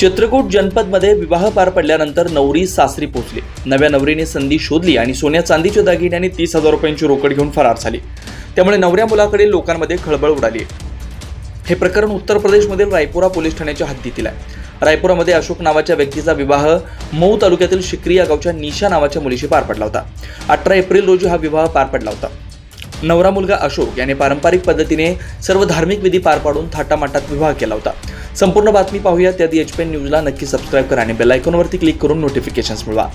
चित्रकूट जनपदमध्ये विवाह पार पडल्यानंतर नवरी सासरी पोहोचली नव्या नवरीने संधी शोधली आणि सोन्या चांदीच्या दागिन्याने तीस हजार रुपयांची रोकड घेऊन फरार झाली. त्यामुळे नवऱ्या मुलाकडे लोकांमध्ये खळबळ उडाली. हे प्रकरण उत्तर प्रदेशमधील रायपुरा पोलीस ठाण्याच्या हद्दीतील आहे रायपुरामध्ये अशोक नावाच्या व्यक्तीचा विवाह मऊ तालुक्यातील शिक्री या गावच्या निशा नावाच्या मुलीशी पार पडला होता. अठरा एप्रिल रोजी हा विवाह पार पडला होता. नवरा मुलगा अशोक याने पारंपरिक पद्धतीने सर्व धार्मिक विधी पार पाडून थाटामाटात विवाह केला होता. संपूर्ण बातमी पाहूया त्याआधी एच पी एन न्यूजला नक्की सबस्क्राईब करा आणि बेलायकॉनवरती क्लिक करून नोटिफिकेशन्स मिळवा.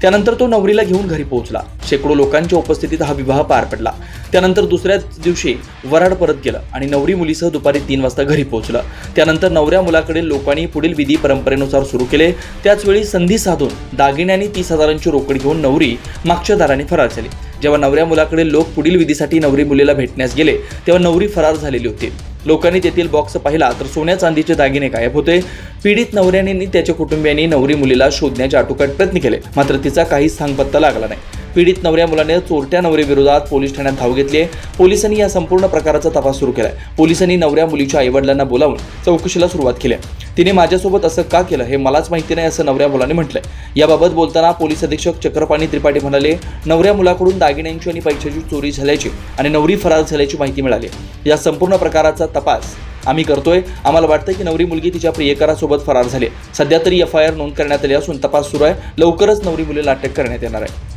त्यानंतर तो नवरीला घेऊन घरी पोहोचला. शेकडो लोकांच्या उपस्थितीत हा विवाह पार पडला. त्यानंतर दुसऱ्याच दिवशी वराड परत गेलं आणि नवरी मुलीसह दुपारी तीन वाजता घरी पोहोचलं. त्यानंतर नवऱ्या मुलाकडील लोकांनी पुढील विधी परंपरेनुसार सुरू केले. त्याचवेळी संधी साधून दागिन्यांनी तीस हजारांची रोकड घेऊन नवरी मागच्या दाराने फरार झाली. जेव्हा नवऱ्या मुलाकडे लोक पुढील विधीसाठी नवरी मुलीला भेटण्यास गेले तेव्हा नवरी फरार झालेली होती. लोकांनी तेथील बॉक्स पाहिला तर सोन्या चांदीचे दागिने गायब होते. पीडित नवऱ्याने त्याच्या कुटुंबियांनी नवरी मुलीला शोधण्याचे आटोकाट प्रयत्न केले मात्र तिचा काहीच सांगपत्ता लागला नाही. पीडित नवऱ्या मुलाने चोरट्या नवरीविरोधात पोलीस ठाण्यात धाव घेतली आहे. पोलिसांनी या संपूर्ण प्रकाराचा तपास सुरू केलाय. पोलिसांनी नवऱ्या मुलीच्या आईवडिलांना बोलावून चौकशीला सुरुवात केली आहे. तिने माझ्यासोबत असं का केलं हे मलाच माहिती नाही असं नवऱ्या मुलाने म्हटलंय. याबाबत बोलताना पोलीस अधीक्षक चक्रपाणी त्रिपाठी म्हणाले नवऱ्या मुलाकडून दागिन्यांची आणि पैशाची चोरी झाल्याची आणि नवरी फरार झाल्याची माहिती मिळाली. या संपूर्ण प्रकाराचा तपास आम्ही करतोय. आम्हाला वाटतं की नवरी मुलगी तिच्या प्रियकरासोबत फरार झाली सध्या तरी एफ आय आर नोंद करण्यात आली असून तपास सुरू आहे. लवकरच नवरी मुलीला अटक करण्यात येणार आहे.